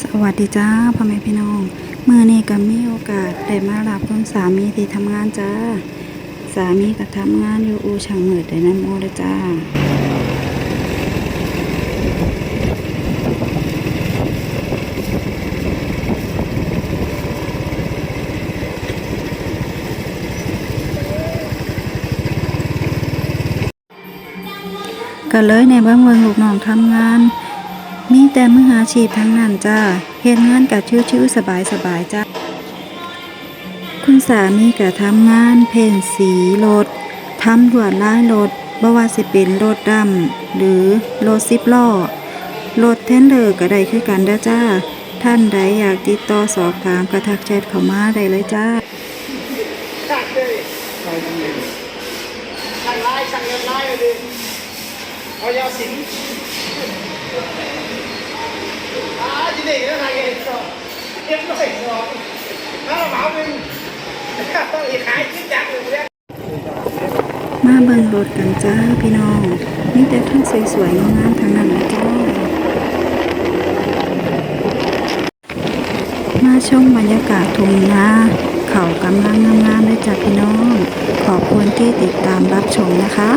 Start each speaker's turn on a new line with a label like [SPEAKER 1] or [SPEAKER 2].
[SPEAKER 1] สวัสดีจ้าพ่อแม่พี่น้องเมื่อนี้ก็มีโอกาสได้มารับคุณสามีที่ทำงานจ้า สามีก็ทำงานอยู่อูช่างมืดได้นั่นโมเด้จ้าก็เลยในเบื้องเมืองลูกน้องทำงาน มีแต่มืออาชีพทั้งนั้นจ้าเฮ็ดงานกับชิวๆสบายๆจ้าคุณสามีก็ทำงานเพ้นสีรถทำลวดลายรถบ่ว่าสิเป็นรถดำหรือรถสิบล้อรถเทนเลอร์ก็ได้คือกันด้จ้า ท่านใดอยากติดต่อสอบถามก็ทักแชทเข้ามาได้เลยจ้า
[SPEAKER 2] ช่างเลยช่างลายช่างเงินลายเลย ดิเอายาสิงอาจีเด็กนะทางเองก็เก็บหน่สองถ้าเราหมาหนึ่งอีกขายขึ้นจากหนึ่เนี่ย
[SPEAKER 1] มาเบิ่งรถกันจ้าพี่น้องมีแต่ทั้งสวยๆงามๆทั้งนั้นเลยจ้ามาชมบรรยากาศทุ่งนาเขากำลังงามๆเลยจ้ะพี่น้อง ขอบคุณที่ติดตามรับชมนะคะ